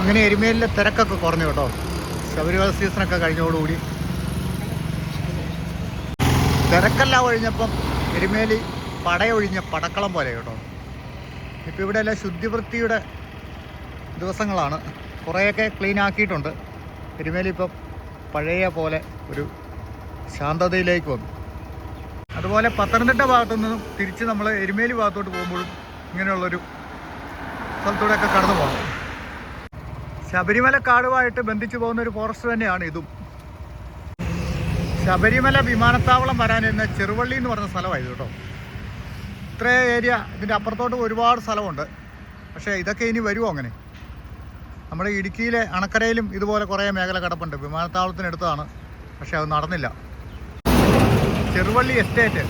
അങ്ങനെ എരുമേലിലെ തിരക്കൊക്കെ കുറഞ്ഞു കേട്ടോ. ശബരിമല സീസണൊക്കെ കഴിഞ്ഞോടുകൂടി തിരക്കെല്ലാം ഒഴിഞ്ഞപ്പം എരുമേലി പടയൊഴിഞ്ഞ പടക്കളം പോലെ കേട്ടോ. ഇപ്പോൾ ഇവിടെ എല്ലാം ശുദ്ധിവൃത്തിയുടെ ദിവസങ്ങളാണ്. കുറേയൊക്കെ ക്ലീൻ ആക്കിയിട്ടുണ്ട്. എരുമേലി ഇപ്പം പഴയ പോലെ ഒരു ശാന്തതയിലേക്ക് വന്നു. അതുപോലെ പത്തനംതിട്ട ഭാഗത്തു നിന്നും തിരിച്ച് നമ്മൾ എരുമേലി ഭാഗത്തോട്ട് പോകുമ്പോഴും ഇങ്ങനെയുള്ളൊരു സ്ഥലത്തൂടെയൊക്കെ കടന്നു പോകണം. ശബരിമല കാടുമായിട്ട് ബന്ധിച്ചു പോകുന്ന ഒരു ഫോറസ്റ്റ് തന്നെയാണ് ഇതും. ശബരിമല വിമാനത്താവളം വരാനിരുന്ന ചെറുവള്ളി എന്ന് പറഞ്ഞ സ്ഥലമായിരുന്നു കേട്ടോ. ഇത്ര ഏരിയ ഇതിന്റെ അപ്പുറത്തോട്ട് ഒരുപാട് സ്ഥലമുണ്ട്. പക്ഷേ ഇതൊക്കെ ഇനി വരുമോ അങ്ങനെ? നമ്മുടെ ഇടുക്കിയിലെ അണക്കരയിലും ഇതുപോലെ കുറേ മേഖല കിടപ്പുണ്ട്. വിമാനത്താവളത്തിനടുത്താണ് പക്ഷേ അത് നടന്നില്ല. ചെറുവള്ളി എസ്റ്റേറ്റ്.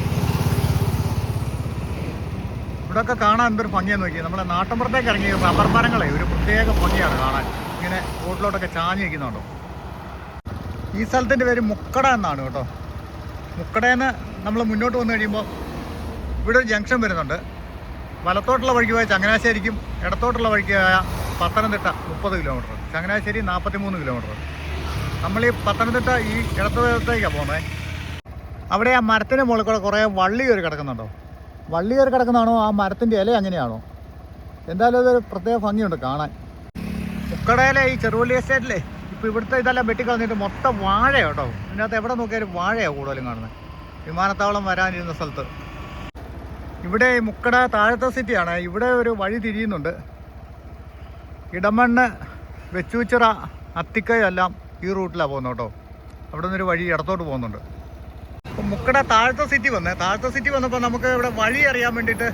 ഇവിടെയൊക്കെ കാണാൻ എന്തൊരു ഭംഗിയാന്ന് നോക്കി നമ്മുടെ നാട്ടിൻപുറത്തേക്ക് ഇറങ്ങിയ റബ്ബർ മരങ്ങളെ ഒരു പ്രത്യേക ഭംഗിയാണ് കാണാൻ. ഇങ്ങനെ റോട്ടിലോട്ടൊക്കെ ചാഞ്ഞ് നിൽക്കുന്നുണ്ടോ? ഈ സ്ഥലത്തിന്റെ പേര് മുക്കട എന്നാണ് കേട്ടോ. മുക്കടയെന്ന് നമ്മൾ മുന്നോട്ട് വന്നു കഴിയുമ്പോൾ ഇവിടെ ഒരു ജംഗ്ഷൻ വരുന്നുണ്ട്. വലത്തോട്ടുള്ള വഴിക്ക് പോയ ചങ്ങനാശ്ശേരിക്കും ഇടത്തോട്ടുള്ള വഴിക്ക് പോയ പത്തനംതിട്ട മുപ്പത് കിലോമീറ്റർ. ചങ്ങനാശ്ശേരി നാൽപ്പത്തി മൂന്ന് കിലോമീറ്റർ. നമ്മൾ ഈ പത്തനംതിട്ട ഈ ഇടത്തേക്കാണ് പോകുന്നത് അവിടെ ആ മരത്തിന്റെ മുകളിൽ കൂടെ കുറേ വള്ളി കയറി കിടക്കുന്നുണ്ടോ? വള്ളി കയറി കിടക്കുന്നതാണോ? ആ മരത്തിന്റെ ഇല അങ്ങനെയാണോ? എന്തായാലും അതൊരു പ്രത്യേക ഭംഗിയുണ്ട് കാണാൻ. മുക്കടയിലെ ഈ ചെറുവള്ളി എസ്റ്റേറ്റിലെ ഇപ്പം ഇവിടുത്തെ ഇതെല്ലാം വെട്ടിക്കളഞ്ഞിട്ട് മൊത്തം വാഴ കേട്ടോ ഇതിനകത്ത് എവിടെ നോക്കിയാലും വാഴയാണ് കൂടുതലും കാണുന്നത്. വിമാനത്താവളം വരാനിരുന്ന സ്ഥലത്ത്. ഇവിടെ മുക്കട താഴത്തെ സിറ്റിയാണ്. ഇവിടെ ഒരു വഴി തിരിയുന്നുണ്ട്. ഇടമണ്ണ് വെച്ചൂച്ചിറ അത്തിക്കയെല്ലാം ഈ റൂട്ടിലാണ് പോകുന്നത് കേട്ടോ. അവിടെ നിന്നൊരു വഴി ഇടത്തോട്ട് പോകുന്നുണ്ട്. അപ്പം മുക്കട താഴത്തെ സിറ്റി വന്നേ. താഴത്തെ സിറ്റി വന്നപ്പോൾ നമുക്ക് ഇവിടെ വഴി അറിയാൻ വേണ്ടിയിട്ട്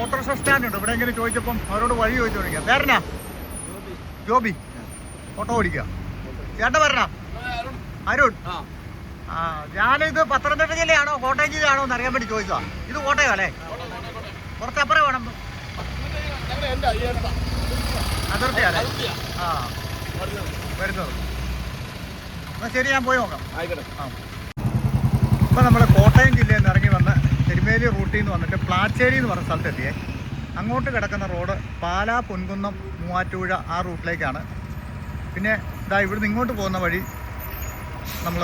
ഓട്ടോറിക്ഷ സ്റ്റാൻഡ് ഉണ്ട് ഇവിടെ എങ്ങനെ ചോദിച്ചപ്പം അവരോട് വഴി ചോദിച്ചു ചോദിക്കാം വേറെന്നാ ജോബി ഓട്ടോ ഓടിക്കുക ചേട്ടൻ വരണ? അരുൺ. ആ. ഞാനിത് പത്തനംതിട്ട ജില്ലയാണോ കോട്ടയം ജില്ലയാണോ എന്ന് അറിയാൻ വേണ്ടി ചോദിച്ചതാ. ഇത് കോട്ടയം അല്ലേ? കുറച്ചപ്പുറം വേണം. അതിർത്തിയല്ലേ ആ. വരുന്നത്. എന്നാ ശരി ഞാൻ പോയി നോക്കാം. ആ. ഇപ്പം നമ്മൾ കോട്ടയം ജില്ലയിൽ നിന്ന് ഇറങ്ങി വന്ന് തിരുമേലി റൂട്ടിൽ നിന്ന് വന്നിട്ട് പ്ലാച്ചേരി എന്ന് പറഞ്ഞ സ്ഥലത്തെത്തിയേ. അങ്ങോട്ട് കിടക്കുന്ന റോഡ് പാലാ പൊൻകുന്നം മൂവാറ്റുപുഴ ആ റൂട്ടിലേക്കാണ്. പിന്നെ ഇതാ ഇവിടുന്ന് ഇങ്ങോട്ട് പോകുന്ന വഴി നമ്മൾ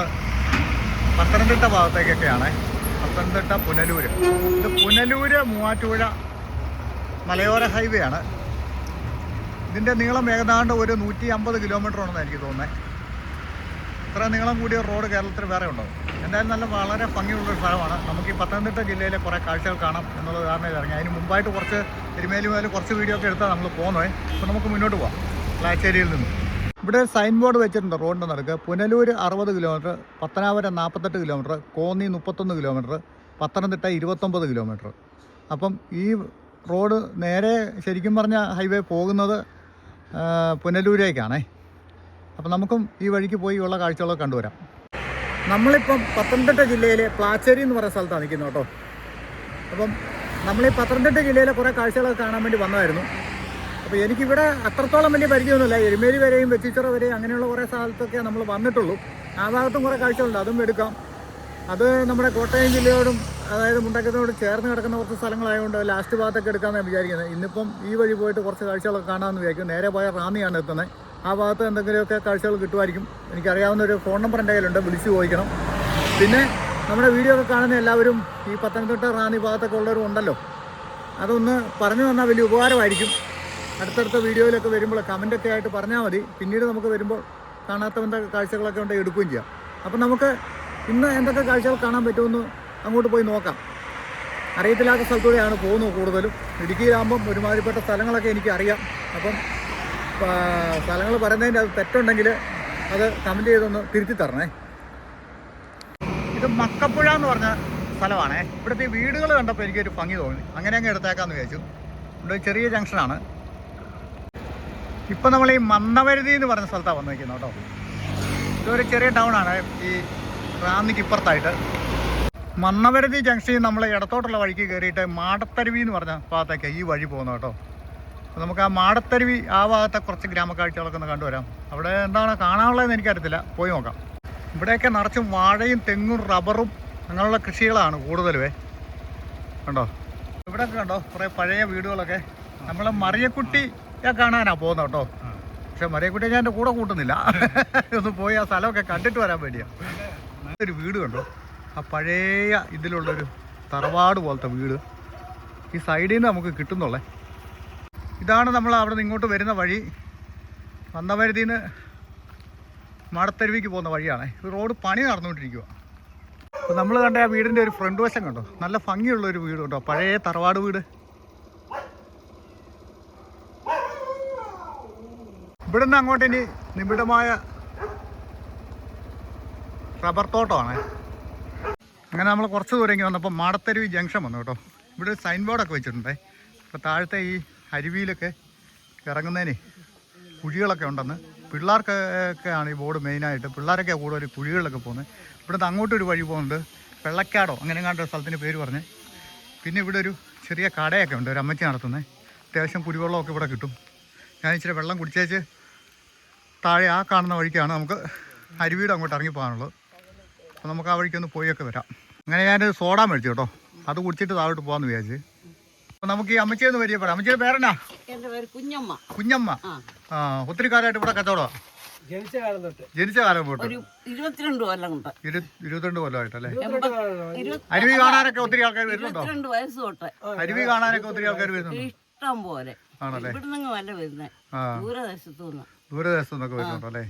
പത്തനംതിട്ട ഭാഗത്തേക്കൊക്കെയാണ്. പത്തനംതിട്ട പുനലൂര്. ഇത് പുനലൂർ മൂവാറ്റുപുഴ മലയോര ഹൈവേ ആണ്. ഇതിന്റെ നീളം ഏതാണ്ട് ഒരു നൂറ്റി അമ്പത് കിലോമീറ്റർ ആണെന്ന് എനിക്ക് തോന്നുന്നത് ഇത്ര നീളം കൂടിയ റോഡ് കേരളത്തിൽ വേറെ ഉണ്ടോ? എന്തായാലും നല്ല വളരെ ഭംഗിയുള്ളൊരു സ്ഥലമാണ്. നമുക്ക് ഈ പത്തനംതിട്ട ജില്ലയിലെ കുറേ കാഴ്ചകൾ കാണാം എന്നുള്ള കാരണം ഇറങ്ങി അതിന് മുമ്പായിട്ട് കുറച്ച് തിരുമേലി മുതൽ കുറച്ച് വീഡിയോ ഒക്കെ എടുത്താൽ നമ്മൾ പോകുന്നത് അപ്പോൾ നമുക്ക് മുന്നോട്ട് പോവാം. പ്ലാച്ചേരിയിൽ നിന്ന്. ഇവിടെ സൈൻ ബോർഡ് വെച്ചിട്ടുണ്ട് റോഡിന്റെ നടക്ക്. പുനലൂർ അറുപത് കിലോമീറ്റർ പത്തനാപുരം നാൽപ്പത്തെട്ട് കിലോമീറ്റർ കോന്നി മുപ്പത്തൊന്ന് കിലോമീറ്റർ പത്തനംതിട്ട ഇരുപത്തൊമ്പത് കിലോമീറ്റർ അപ്പം ഈ റോഡ് നേരെ ശരിക്കും പറഞ്ഞ ഹൈവേ പോകുന്നത് പുനലൂരേക്കാണേ. അപ്പം നമുക്കും ഈ വഴിക്ക് പോയി ഉള്ള കാഴ്ചകളൊക്കെ കണ്ടുവരാം. നമ്മളിപ്പം പത്തനംതിട്ട ജില്ലയിലെ പ്ലാച്ചേരി എന്ന് പറയുന്ന സ്ഥലത്താണ് നിൽക്കുന്നത് കേട്ടോ. അപ്പം നമ്മൾ ഈ പത്തനംതിട്ട ജില്ലയിലെ കുറേ കാഴ്ചകളൊക്കെ കാണാൻ വേണ്ടി വന്നതായിരുന്നു. അപ്പോൾ എനിക്കിവിടെ അത്രത്തോളം വലിയ പരിചയമൊന്നുമില്ല. എരുമേലി വരെയും വെച്ചിച്ചിറ വരെയും അങ്ങനെയുള്ള കുറേ സ്ഥലത്തൊക്കെ നമ്മൾ വന്നിട്ടുള്ളൂ. ആ ഭാഗത്തും കുറേ കാഴ്ചകളുണ്ട്. അതും എടുക്കാം. അത് നമ്മുടെ കോട്ടയം ജില്ലയോടും അതായത് മുണ്ടക്കത്തിനോട് ചേർന്ന് കിടക്കുന്ന കുറച്ച് സ്ഥലങ്ങളായതുകൊണ്ട് ലാസ്റ്റ് ഭാഗത്തൊക്കെ എടുക്കാമെന്നാണ് വിചാരിക്കുന്നത്. ഇന്നിപ്പം ഈ വഴി പോയിട്ട് കുറച്ച് കാഴ്ചകളൊക്കെ കാണാമെന്ന് വിചാരിക്കും നേരെ പോയ റാന്നിയാണ് എത്തുന്നത്. ആ ഭാഗത്ത് എന്തെങ്കിലുമൊക്കെ കാഴ്ചകൾ കിട്ടുമായിരിക്കും. എനിക്കറിയാവുന്ന ഒരു ഫോൺ നമ്പർ എന്റെ കയ്യിലുണ്ട് വിളിച്ചു ചോദിക്കണം. പിന്നെ നമ്മുടെ വീഡിയോ ഒക്കെ കാണുന്ന എല്ലാവരും ഈ പത്തനംതിട്ട റാന്നി ഭാഗത്തൊക്കെ ഉള്ളവരും ഉണ്ടല്ലോ. അതൊന്ന് പറഞ്ഞു തന്നാൽ വലിയ ഉപകാരമായിരിക്കും. അടുത്തടുത്ത വീഡിയോയിലൊക്കെ വരുമ്പോൾ കമന്റൊക്കെ ആയിട്ട് പറഞ്ഞാൽ മതി. പിന്നീട് നമുക്ക് വരുമ്പോൾ കാണാത്തവന്റെ കാഴ്ചകളൊക്കെ ഉണ്ടെങ്കിൽ എടുക്കുകയും ചെയ്യാം. അപ്പം നമുക്ക് ഇന്ന് എന്തൊക്കെ കാഴ്ചകൾ കാണാൻ പറ്റുമെന്ന് അങ്ങോട്ട് പോയി നോക്കാം. അറിയത്തില്ലാത്ത സ്ഥലത്തൂടെയാണ് പോകുന്നത് കൂടുതലും. ഇടുക്കിയിലാകുമ്പം ഒരുമാതിരിപ്പെട്ട സ്ഥലങ്ങളൊക്കെ എനിക്കറിയാം. അപ്പം സ്ഥലങ്ങൾ പറയുന്നതിന്റെ അത് തെറ്റുണ്ടെങ്കിൽ അത് കമന്റ് ചെയ്തൊന്ന് തിരുത്തി തരണേ. ഇത് മക്കപ്പുഴ എന്ന് പറഞ്ഞ സ്ഥലമാണേ. ഇവിടുത്തെ വീടുകൾ കണ്ടപ്പോൾ എനിക്കൊരു ഭംഗി തോന്നി. അങ്ങനെ അങ്ങ് എടുത്തേക്കാന്ന് വിചാരിച്ചു. ഇവിടെ ചെറിയ ജംഗ്ഷനാണ്. ഇപ്പം നമ്മൾ ഈ മന്നവരുതി എന്ന് പറഞ്ഞ സ്ഥലത്താണ് വന്നിരിക്കുന്നത് കേട്ടോ. ഇതൊരു ചെറിയ ടൗൺ ആണ് ഈ റാന്നിക്ക് ഇപ്പുറത്തായിട്ട്. മന്നവരുതി ജംഗ്ഷനിൽ നമ്മൾ ഇടത്തോട്ടുള്ള വഴിക്ക് കയറിയിട്ട് മാടത്തരുവി എന്ന് പറഞ്ഞ ഭാഗത്തേക്ക് ഈ വഴി പോകുന്നത് കേട്ടോ. നമുക്ക് ആ മാടത്തരുവി ആ ഭാഗത്തെ കുറച്ച് ഗ്രാമക്കാഴ്ചകളൊക്കെ ഒന്ന് കണ്ടുവരാം. അവിടെ എന്താണ് കാണാനുള്ളതെന്ന് എനിക്കറിയത്തില്ല. പോയി നോക്കാം. ഇവിടെയൊക്കെ നിറച്ചും വാഴയും തെങ്ങും റബ്ബറും അങ്ങനെയുള്ള കൃഷികളാണ് കൂടുതലുവേ. കണ്ടോ? ഇവിടെയൊക്കെ കണ്ടോ? കുറേ പഴയ വീടുകളൊക്കെ. നമ്മൾ മറിയക്കുട്ടിയെ കാണാനാണ് പോകുന്നത് കേട്ടോ. പക്ഷെ മറിയക്കുട്ടിയെ ഞാൻ എന്റെ കൂടെ കൂട്ടുന്നില്ല. ഒന്ന് പോയി ആ സ്ഥലമൊക്കെ കണ്ടിട്ട് വരാൻ വേണ്ടിയാണ് ഒരു വീട് കണ്ടോ? ആ പഴയ ഇതിലുള്ളൊരു തറവാട് പോലത്തെ വീട്. ഈ സൈഡിൽ നിന്ന് നമുക്ക് കിട്ടുന്നുള്ളേ. ഇതാണ് നമ്മൾ അവിടെ നിന്ന് ഇങ്ങോട്ട് വരുന്ന വഴി. വന്നവരുതിൽ നിന്ന് മടത്തരുവിക്ക് പോകുന്ന വഴിയാണ്. ഈ റോഡ് പണി നടന്നുകൊണ്ടിരിക്കുക അപ്പോൾ നമ്മൾ കണ്ട ആ വീടിന്റെ ഒരു ഫ്രണ്ട് വശം കണ്ടോ? നല്ല ഭംഗിയുള്ള ഒരു വീട് കേട്ടോ പഴയ തറവാട് വീട്. ഇവിടെ നിന്ന് അങ്ങോട്ട് ഇനി നിബിഡമായ റബ്ബർ തോട്ടമാണ്. അങ്ങനെ നമ്മൾ കുറച്ച് ദൂരം വന്നപ്പോൾ മാടത്തരുവി ജംഗ്ഷൻ വന്നു കേട്ടോ. ഇവിടെ ഒരു സൈൻ ബോർഡൊക്കെ വെച്ചിട്ടുണ്ടേ. അപ്പോൾ താഴത്തെ ഈ അരുവിയിലൊക്കെ ഇറങ്ങുന്നതിന് കുഴികളൊക്കെ ഉണ്ടെന്ന്. പിള്ളേർക്കൊക്കെ ആണ് ഈ ബോർഡ് മെയിനായിട്ട്. പിള്ളേരൊക്കെ കൂടുതൽ കുഴികളിലൊക്കെ പോകുന്നത്. ഇവിടുന്ന് അങ്ങോട്ടൊരു വഴി പോകുന്നുണ്ട്. വെള്ളക്കാടോ അങ്ങനെ കണ്ട സ്ഥലത്തിന്റെ പേര് പറഞ്ഞ്. പിന്നെ ഇവിടെ ഒരു ചെറിയ കടയൊക്കെ ഉണ്ട് ഒരു അമ്മച്ചി നടത്തുന്നത് അത്യാവശ്യം കുടിവെള്ളമൊക്കെ ഇവിടെ കിട്ടും. ഞാൻ ഇച്ചിരി വെള്ളം കുടിച്ചേച്ച് താഴെ ആ കാണുന്ന വഴിക്കാണ് നമുക്ക് അരുവിയുടെ അങ്ങോട്ട് ഇറങ്ങി പോകാനുള്ളത്. അപ്പോൾ നമുക്ക് ആ വഴിക്കൊന്ന് പോയൊക്കെ വരാം. അങ്ങനെ ഞാനൊരു സോഡ മേടിച്ചു കേട്ടോ. അത് കുടിച്ചിട്ട് താഴോട്ട് പോകാമെന്ന് വിചാരിച്ച്. നമുക്ക് ഈ അമ്മച്ചിയൊന്ന് പരിചയപ്പെടാം. അമ്മച്ചിയുടെ പേരെന്നാ? എന്റെ പേര് കുഞ്ഞമ്മ. കുഞ്ഞമ്മ. ആ. ഒത്തിരി കാലമായിട്ട് ഇവിടെ കച്ചവടം ജനിച്ച കാലം തൊട്ട്. ജനിച്ച കാലം പോട്ട് ഒരു ഇരുപത്തിരണ്ട് കൊല്ലം കൊണ്ട്. ഇരു ഇരുപത്തിരണ്ട് കൊല്ലമായിട്ടല്ലേ അരുവി കാണാനൊക്കെ ഒത്തിരി ആൾക്കാർ വരുന്നുണ്ടോ? ഇരുപത്തിരണ്ട് വയസ്സ് തൊട്ട്. അരുവി കാണാനൊക്കെ ഒത്തിരി ആൾക്കാർ വരുന്നുണ്ടോ? ഇഷ്ടം പോലെ. ആണല്ലേ? ഇവിടുന്ന് വല്ല വരുന്നത് ആ. ദൂരദേശത്തു നിന്ന് ദൂരദേശത്തു നിന്നൊക്കെ വരുന്നുണ്ടോ അല്ലേ?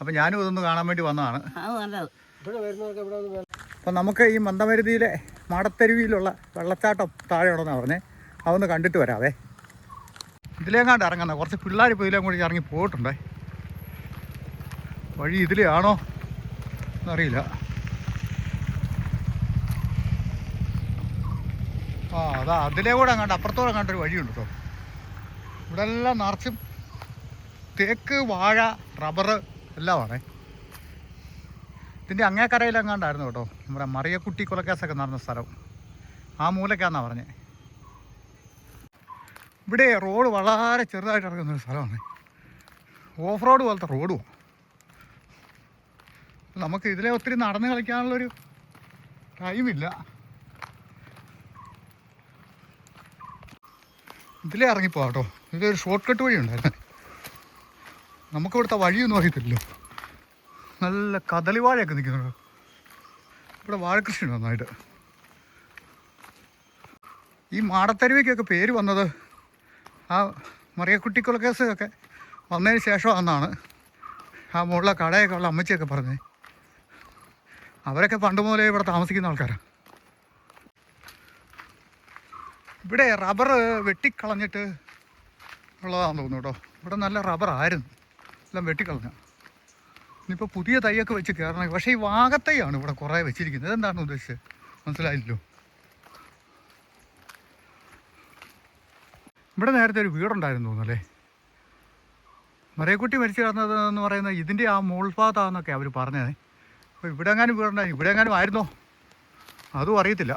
അപ്പൊ ഞാനും ഇതൊന്ന് കാണാൻ വേണ്ടി വന്നതാണ്. അത് നല്ലത്. അപ്പം നമുക്ക് ഈ മന്ദമരുതിയിലെ മാടത്തരുവിയിലുള്ള വെള്ളച്ചാട്ടം താഴെ ഉണ്ടെന്നാണ് പറഞ്ഞേ. അതൊന്ന് കണ്ടിട്ട് വരാവേ. ഇതിലേങ്ങാണ്ട് ഇറങ്ങുന്ന കുറച്ച് പിള്ളേർ ഇപ്പോൾ ഇതിലേം കൂടി ഇറങ്ങി പോയിട്ടുണ്ടേ. വഴി ഇതിലാണോ എന്നറിയില്ല. ആ അതാ അതിലേ കൂടെ അങ്ങാണ്ട് അപ്പുറത്തോടെ കണ്ടൊരു വഴിയുണ്ട് കേട്ടോ. ഇവിടെ എല്ലാം നിറച്ചും തേക്ക് വാഴ റബ്ബർ എല്ലാമാണേ. ഇതിന്റെ അങ്ങേക്കരയിലെങ്ങാണ്ടായിരുന്നു കേട്ടോ? നമ്മുടെ മറിയക്കുട്ടി കൊലക്കേസൊക്കെ നടന്ന സ്ഥലം. ആ മൂലക്കാന്നാണ് പറഞ്ഞത് ഇവിടെ റോഡ് വളരെ ചെറുതായിട്ട് ഇറങ്ങുന്നൊരു സ്ഥലമാണ്. ഓഫ് റോഡ് പോലത്തെ റോഡും നമുക്ക് ഇതിലെ ഒത്തിരി നടന്ന് കളിക്കാനുള്ളൊരു ടൈമില്ല. ഇതിലേ ഇറങ്ങിപ്പോ കേട്ടോ. ഇതിലൊരു ഷോർട്ട് കട്ട് വഴി ഉണ്ടായിരുന്നു നമുക്കിവിടുത്തെ വഴിയൊന്നും അറിയത്തില്ലല്ലോ. നല്ല കദളി വാഴയൊക്കെ നിൽക്കുന്നുണ്ട്. ഇവിടെ വാഴക്കൃഷി ഉണ്ട് നന്നായിട്ട്. ഈ മാടത്തരുവിക്കൊക്കെ പേര് വന്നത് ആ മറിയക്കുട്ടിക്കുള്ള കേസൊക്കെ വന്നതിന് ശേഷമാണെന്നാണ്. ആ മുകളിലെ കടയൊക്കെ ഉള്ള അമ്മച്ചിയൊക്കെ പറഞ്ഞത്. അവരൊക്കെ പണ്ട് മുതലേ ഇവിടെ താമസിക്കുന്ന ആൾക്കാരാണ് ഇവിടെ റബ്ബർ വെട്ടിക്കളഞ്ഞിട്ട് ഉള്ളതാണെന്ന് തോന്നുന്നു കേട്ടോ. ഇവിടെ നല്ല റബ്ബർ ആയിരുന്നു എല്ലാം വെട്ടിക്കളഞ്ഞ. ഇനിയിപ്പോൾ പുതിയ തൈയൊക്കെ വെച്ച് കയറണം പക്ഷേ ഈ വാകത്തൈയാണ് ഇവിടെ കുറേ വെച്ചിരിക്കുന്നത്. എന്താണ് ഉദ്ദേശിച്ചത്? മനസ്സിലായില്ലോ? ഇവിടെ നേരത്തെ ഒരു വീടുണ്ടായിരുന്നു തോന്നുന്നല്ലേ? മരയക്കുട്ടി മരിച്ചു കിടന്നത് എന്ന് പറയുന്നത് ഇതിന്റെ ആ മോൾഭാഗത്താണെന്നൊക്കെ അവർ പറഞ്ഞത് അപ്പോൾ ഇവിടെ എങ്ങാനും വീടുണ്ടായി. ഇവിടെ എങ്ങാനും ആയിരുന്നോ? അതും അറിയത്തില്ല.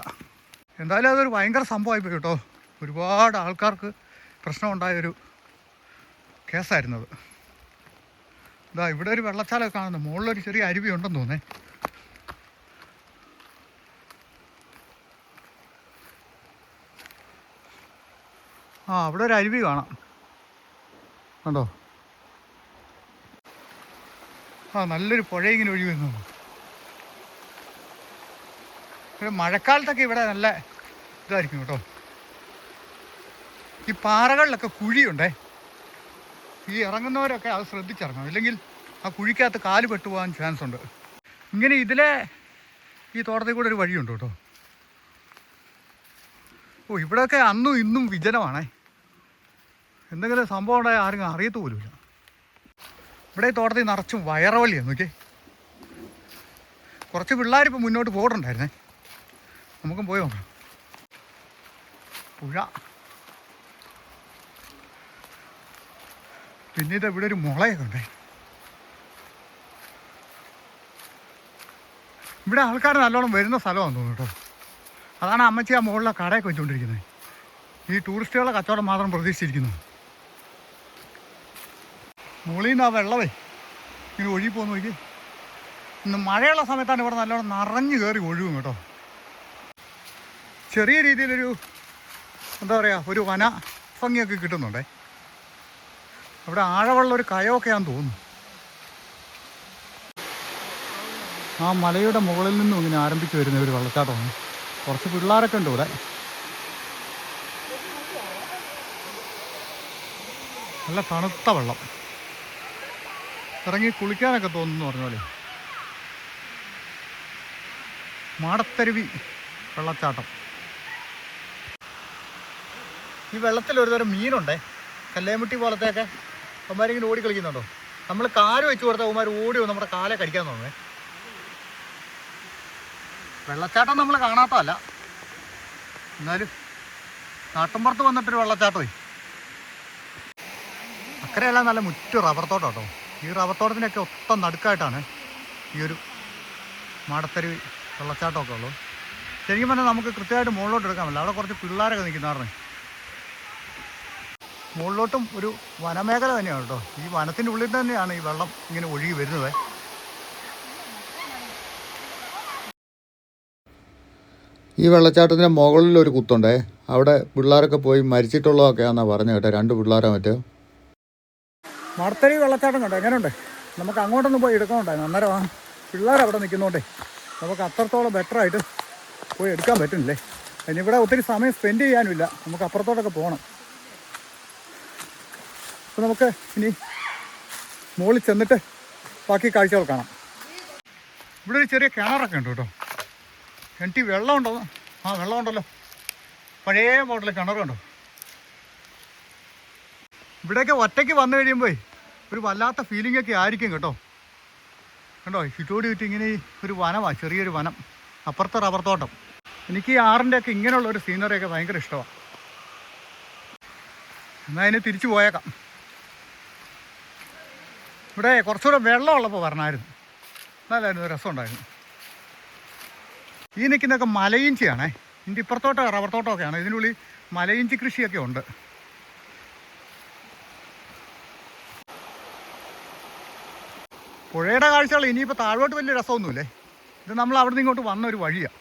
എന്തായാലും അതൊരു ഭയങ്കര സംഭവമായിപ്പോയി കേട്ടോ. ഒരുപാട് ആൾക്കാർക്ക് പ്രശ്നമുണ്ടായൊരു കേസായിരുന്നത് ഇതാ ഇവിടെ ഒരു വെള്ളച്ചാലൊക്കെ കാണുന്നു. മുകളിലൊരു ചെറിയ അരുവി ഉണ്ടെന്ന് തോന്നേ ആ അവിടെ ഒരു അരുവി കാണാം. കണ്ടോ? ആ നല്ലൊരു പുഴ ഇങ്ങനെ ഒഴുകി വരുന്നു മഴക്കാലത്തൊക്കെ ഇവിടെ നല്ല ഇതായിരിക്കും കേട്ടോ. ഈ പാറകളിലൊക്കെ കുഴിയുണ്ടേ. ഈ ഇറങ്ങുന്നവരൊക്കെ അത് ശ്രദ്ധിച്ചിറങ്ങണം. ഇല്ലെങ്കിൽ ആ കുഴിക്കകത്ത് കാൽ പെട്ടുപോകാൻ ചാൻസ് ഉണ്ട്. ഇങ്ങനെ ഇതിലെ ഈ തോട്ടത്തിൽ കൂടെ ഒരു വഴിയുണ്ട് കേട്ടോ. ഓ ഇവിടെയൊക്കെ അന്നും ഇന്നും വിജനമാണേ. എന്തെങ്കിലും സംഭവം ഉണ്ടായാൽ ആരും അറിയത്തു പോലുമില്ല. ഇവിടെ ഈ തോട്ടത്തിൽ നിറച്ചും വയറവള്ളിയാണ് നോക്കിയേ. കുറച്ച് പിള്ളേരിപ്പോൾ മുന്നോട്ട് പോയിട്ടുണ്ടായിരുന്നേ. നമുക്കും പോയി നോക്കാം. പുഴ. പിന്നെ ഇത് ഇവിടെ ഒരു മുളയൊക്കെ ഉണ്ടേ ഇവിടെ ആൾക്കാർ നല്ലോണം വരുന്ന സ്ഥലമാണെന്ന് തോന്നുന്നു കേട്ടോ. അതാണ് അമ്മച്ചി ആ മുകളിലെ കടയൊക്കെ വെച്ചുകൊണ്ടിരിക്കുന്നത് ഈ ടൂറിസ്റ്റുകളെ കച്ചവടം മാത്രം പ്രതീക്ഷിച്ചിരിക്കുന്നു. മുകളിൽ നിന്ന് ആ വെള്ളമേ ഇങ്ങനെ ഒഴുകി പോകുന്ന നോക്കി. ഇന്ന് മഴയുള്ള സമയത്താണ് ഇവിടെ നല്ലോണം നിറഞ്ഞു കയറി ഒഴുകും കേട്ടോ. ചെറിയ രീതിയിലൊരു എന്താ പറയുക ഒരു വന ഭംഗിയൊക്കെ കിട്ടുന്നുണ്ടേ. അവിടെ ആഴമുള്ള ഒരു കയമൊക്കെയാന്ന് തോന്നുന്നു. ആ മലയുടെ മുകളിൽ നിന്നും ഇങ്ങനെ ആരംഭിച്ചു വരുന്ന ഒരു വെള്ളച്ചാട്ടമാണ്. കുറച്ച് പിള്ളേരൊക്കെ ഉണ്ട് ഇവിടെ. നല്ല തണുത്ത വെള്ളം. ഇറങ്ങി കുളിക്കാനൊക്കെ തോന്നുന്നു പറഞ്ഞ പോലെ. മാടത്തരുവി വെള്ളച്ചാട്ടം. ഈ വെള്ളത്തിൽ ഒരുതരം മീനുണ്ടേ? കല്ലേമുട്ടി പോലത്തെയൊക്കെ? അവന്മാരിങ്ങനെ ഓടി കളിക്കുന്നുണ്ടോ? നമ്മൾ കാൽ വെച്ച് കൊടുത്താൽ അവന്മാർ ഓടി നമ്മുടെ കാലെ കടിക്കാൻ തോന്നുന്നേ. വെള്ളച്ചാട്ടം നമ്മൾ കാണാത്തതല്ല. എന്നാലും നാട്ടിൻപുറത്ത് വന്നിട്ടൊരു വെള്ളച്ചാട്ടമേ. അക്കരെയെല്ലാം നല്ല മുറ്റു റബ്ബർ തോട്ടം കേട്ടോ. ഈ റബ്ബർ തോട്ടത്തിനൊക്കെ ഒത്ത നടുക്കായിട്ടാണ് ഈ ഒരു മാടത്തരുവി വെള്ളച്ചാട്ടമൊക്കെ ഉള്ളൂ ശരിക്കും പറഞ്ഞാൽ നമുക്ക് കൃത്യമായിട്ട് മുകളിലോട്ട് എടുക്കാൻ പറ്റില്ല. അവിടെ കുറച്ച് പിള്ളേരൊക്കെ നിൽക്കുന്നവരുടെ മുകളിലോട്ടും ഒരു വനമേഖല തന്നെയാണ് കേട്ടോ. ഈ വനത്തിന്റെ ഉള്ളിൽ തന്നെയാണ് ഈ വെള്ളം ഇങ്ങനെ ഒഴുകി വരുന്നത്. ഈ വെള്ളച്ചാട്ടത്തിന്റെ മുകളിൽ ഒരു കുത്തുണ്ടേ. അവിടെ പിള്ളേരൊക്കെ പോയി മരിച്ചിട്ടുള്ളതൊക്കെയാണെന്നാണ് പറഞ്ഞു കേട്ടോ. രണ്ട് പിള്ളേരെ മറ്റോ. മടത്തരി വെള്ളച്ചാട്ടം കണ്ടോ? എങ്ങനെയുണ്ട് നമുക്ക് അങ്ങോട്ടൊന്നും പോയി എടുക്കണുണ്ടായിരുന്നു അന്നേരം ആ പിള്ളേർ അവിടെ നിൽക്കുന്നോണ്ടേ നമുക്ക് അത്രത്തോളം ബെറ്റർ ആയിട്ട് പോയി എടുക്കാൻ പറ്റുന്നില്ലേ? അതിന് ഇവിടെ ഒത്തിരി സമയം സ്പെൻഡ് ചെയ്യാനുമില്ല. നമുക്ക് അപ്പുറത്തോട്ടൊക്കെ പോകണം. അപ്പോൾ നമുക്ക് ഇനി മുകളിൽ ചെന്നിട്ട് ബാക്കി കാഴ്ചകൾ കാണാം. ഇവിടെ ഒരു ചെറിയ കിണറൊക്കെ ഉണ്ട് കേട്ടോ. വെള്ളം ഉണ്ടോ ആ വെള്ളം ഉണ്ടല്ലോ പഴയ മോഡൽ കിണറുണ്ടോ ഇവിടെയൊക്കെ ഒറ്റയ്ക്ക് വന്നു കഴിയുമ്പോൾ ഒരു വല്ലാത്ത ഫീലിംഗ് ഒക്കെ ആയിരിക്കും കേട്ടോ. കണ്ടോ? ചുറ്റോടി ചുറ്റും ഇങ്ങനെ ഒരു വനമാണ് ചെറിയൊരു വനം. അപ്പുറത്തെ റബ്ബർ തോട്ടം എനിക്ക് ഈ ആറിന്റെ ഒക്കെ ഇങ്ങനെയുള്ള ഒരു സീനറിയൊക്കെ ഭയങ്കര ഇഷ്ടമാണ് എന്നാൽ അതിന് തിരിച്ചു പോയേക്കാം. ഇവിടെ കുറച്ചുകൂടെ വെള്ളമുള്ളപ്പോൾ വരണമായിരുന്നു നല്ലായിരുന്നു രസമുണ്ടായിരുന്നു ഈ നിൽക്കുന്നതൊക്കെ മലയിഞ്ചിയാണേ. ഇതിന്റെ ഇപ്പുറത്തോട്ട് റബ്ബർ തോട്ടമൊക്കെയാണ് ഇതിനുള്ളിൽ മലയിഞ്ചി കൃഷിയൊക്കെ ഉണ്ട്. പുഴയുടെ കാഴ്ചകൾ ഇനിയിപ്പോൾ താഴോട്ട് വലിയ രസമൊന്നുമില്ലേ? ഇത് നമ്മൾ അവിടെ നിന്ന് ഇങ്ങോട്ട് വന്ന ഒരു വഴിയാണ്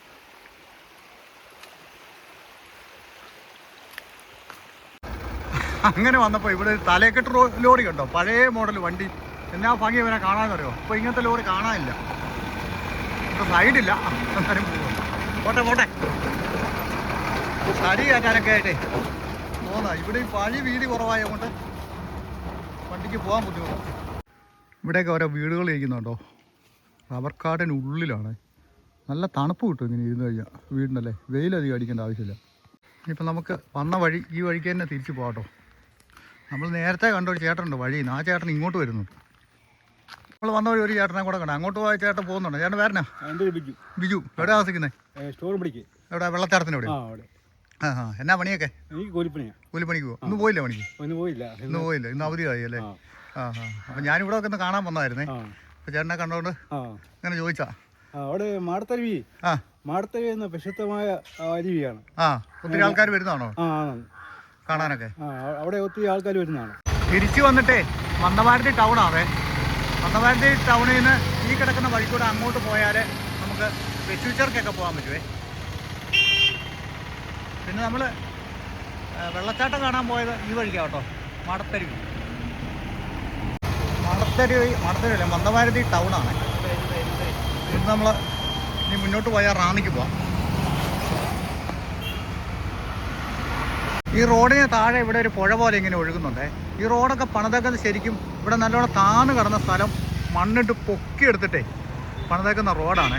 അങ്ങനെ വന്നപ്പോൾ ഇവിടെ തലേക്കെട്ട് ലോറി കണ്ടോ? പഴയ മോഡൽ വണ്ടി. എന്നാ ഭംഗി ഇവനെ കാണാമെന്നറിയോ? ഇപ്പോൾ ഇങ്ങനത്തെ ലോറി കാണാനില്ല. ഇപ്പോൾ സൈഡില്ല എന്നാലും പോകും പോട്ടെ പോട്ടെ. തടി കയറ്റാനൊക്കെ ആയിട്ടേ. പോന്നാ. ഇവിടെ ഈ പഴി വീതി കുറവായതുകൊണ്ട് വണ്ടിക്ക് പോകാൻ ബുദ്ധിമുട്ടാണ് ഇവിടെയൊക്കെ ഓരോ വീടുകൾ ഇരിക്കുന്നുണ്ടോ? റബ്ബർ കാടിന് ഉള്ളിലാണ് നല്ല തണുപ്പ് കിട്ടും ഇങ്ങനെ ഇരുന്ന് കഴിഞ്ഞാൽ വീടിനല്ലേ? വെയിലധികം അടിക്കേണ്ട ആവശ്യമില്ല. ഇപ്പം നമുക്ക് വന്ന വഴി ഈ വഴിക്ക് തന്നെ തിരിച്ചു പോകാട്ടോ നമ്മൾ നേരത്തെ കണ്ടൊരു ചേട്ടനുണ്ട് വഴി. ആ ചേട്ടൻ ഇങ്ങോട്ട് വരുന്നുണ്ട് നമ്മൾ വന്ന വഴി ഒരു ചേട്ടനെ കൂടെ കണ്ടു. അങ്ങോട്ട് പോയ ചേട്ടൻ പോകുന്നുണ്ട്. ചേട്ടൻ വരണോ? ബിജു ബിജു എവിടെ താമസിക്കുന്നത് സ്റ്റോർ പിടിക്ക് എവിടെ? വെള്ളത്താടത്തിന് എവിടെ ആ എന്നാ പണിയൊക്കെ? കൂലിപ്പണിക്ക് പോകും ഇന്ന് പോയില്ല പണിക്ക്? ഇന്ന് പോയില്ല. ഇന്ന് അവധിയായി അല്ലേ? ആ. ആ അപ്പം ഞാനിവിടെ ഒക്കെ ഒന്ന് കാണാൻ വന്നായിരുന്നേ. അപ്പൊ ചേട്ടനെ കണ്ടോണ്ട് ഇങ്ങനെ അങ്ങനെ ചോദിച്ചാ അവിടെ മാടത്തരുവി. ആ. മാടത്തരുവി എന്ന പ്രശസ്തമായ അരുവിയാണ്. ആ ഒത്തിരി ആൾക്കാർ വരുന്നതാണോ? കാണാനൊക്കെ. അവിടെ ഒത്തിരി ആൾക്കാർ വരുന്നതാണ്. തിരിച്ചു വന്നിട്ടേ മന്ദമാരുതി ടൗൺ ആവേ മന്ദമാരുതി ടൗണിൽ നിന്ന് ഈ കിടക്കുന്ന വഴി കൂടെ അങ്ങോട്ട് പോയാൽ നമുക്ക് വെച്ചൂച്ചർക്കൊക്കെ പോകാൻ പറ്റുമേ പിന്നെ നമ്മൾ വെള്ളച്ചാട്ടം കാണാൻ പോയത് ഈ വഴിക്കാണ് കേട്ടോ മടത്തരുവി മടത്തരുവി മാടത്തരുവി മന്ദവാരതി മന്ദമാരുതി ടൗണാണ് ഇന്ന് നമ്മൾ ഇനി മുന്നോട്ട് പോയാൽ റാന്നിക്ക് പോവാം. ഈ റോഡിന് താഴെ ഇവിടെ ഒരു പുഴ പോലെ ഇങ്ങനെ ഒഴുകുന്നുണ്ടേ. ഈ റോഡൊക്കെ പണിതേക്കുന്നത് ശരിക്കും ഇവിടെ നല്ലോണം താന്ന് കിടന്ന സ്ഥലം മണ്ണിട്ട് പൊക്കിയെടുത്തിട്ടേ പണിതേക്കുന്ന റോഡാണ്.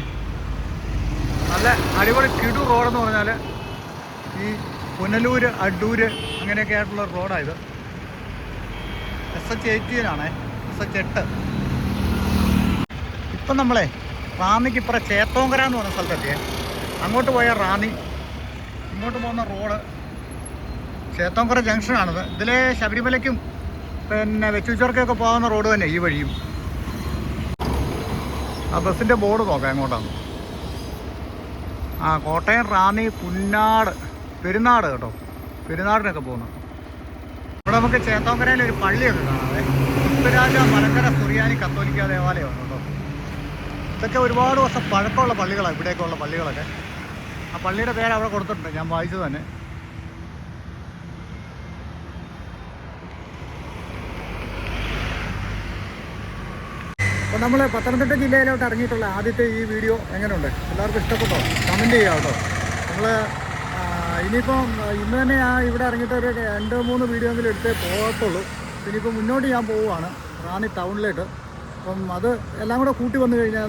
നല്ല അടിപൊളി കിടു റോഡെന്ന് പറഞ്ഞാൽ ഈ പുനലൂര് അഡൂര് അങ്ങനെയൊക്കെ ആയിട്ടുള്ള റോഡായത് എസ് എച്ച് എയ്റ്റീനാണേ എസ് എച്ച് എട്ട്. ഇപ്പം നമ്മളെ റാന്നിക്ക് ഇപ്പുറം ചേത്തോങ്കര എന്ന് പറഞ്ഞ സ്ഥലത്തെത്തിയേ. അങ്ങോട്ട് പോയ റാന്നി. ഇങ്ങോട്ട് പോകുന്ന റോഡ് ചേത്തോങ്കര ജംഗ്ഷനാണത് ഇതിലെ ശബരിമലയ്ക്കും പിന്നെ വെച്ചുച്ചോർക്കൊക്കെ പോകുന്ന റോഡ് തന്നെ ഈ വഴിയും. ആ ബസ്സിന്റെ ബോർഡ് നോക്കാം എങ്ങോട്ടാണ് ആ കോട്ടയം റാന്നി പുന്നാട് പെരുന്നാട് കേട്ടോ. പെരുന്നാടിനൊക്കെ പോകുന്നു ഇവിടെ നമുക്ക് ചേത്തോങ്കരയിൽ ഒരു പള്ളിയൊക്കെ കാണാതെ മുത്തുരാജ മലക്കര സുറിയാനി കത്തോലിക്ക ദേവാലയമാണ് കേട്ടോ. ഇതൊക്കെ ഒരുപാട് വർഷം പഴക്കമുള്ള പള്ളികളാണ് ഇവിടെയൊക്കെ ഉള്ള പള്ളികളൊക്കെ. ആ പള്ളിയുടെ പേര് അവിടെ കൊടുത്തിട്ടുണ്ട്. ഞാൻ വായിച്ചു തന്നെ. അപ്പോൾ നമ്മൾ പത്തനംതിട്ട ജില്ലയിലോട്ട് ഇറങ്ങിയിട്ടുള്ള ആദ്യത്തെ ഈ വീഡിയോ എങ്ങനെയുണ്ട്? എല്ലാവർക്കും ഇഷ്ടപ്പെട്ടോ? കമന്റ് ചെയ്യാം കേട്ടോ നമ്മൾ ഇനിയിപ്പം ഇന്ന് തന്നെ ഞാൻ ഇവിടെ ഇറങ്ങിയിട്ട് ഒരു രണ്ടോ മൂന്ന് വീഡിയോ എങ്കിലും എടുത്തേ പോകത്തുള്ളൂ. ഇനിയിപ്പോൾ മുന്നോട്ട് ഞാൻ പോവുകയാണ് റാണി ടൗണിലേക്ക് അപ്പം അത് എല്ലാം കൂടെ കൂട്ടി വന്നു കഴിഞ്ഞാൽ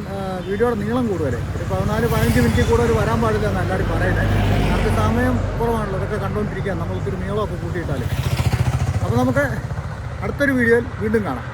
വീഡിയോയുടെ നീളം കൂടുതലേ ഒരു പതിനാല് പതിനഞ്ച് മിനിറ്റ് കൂടുതൽ വരാൻ പാടില്ല എന്ന് എല്ലാവരും പറയുന്നത്. നമുക്ക് സമയം കുറവാണല്ലോ ഇതൊക്കെ കണ്ടുകൊണ്ടിരിക്കുക നമ്മൾ ഒത്തിരി നീളമൊക്കെ കൂട്ടിയിട്ടാൽ അപ്പോൾ നമുക്ക് അടുത്തൊരു വീഡിയോയിൽ വീണ്ടും കാണാം.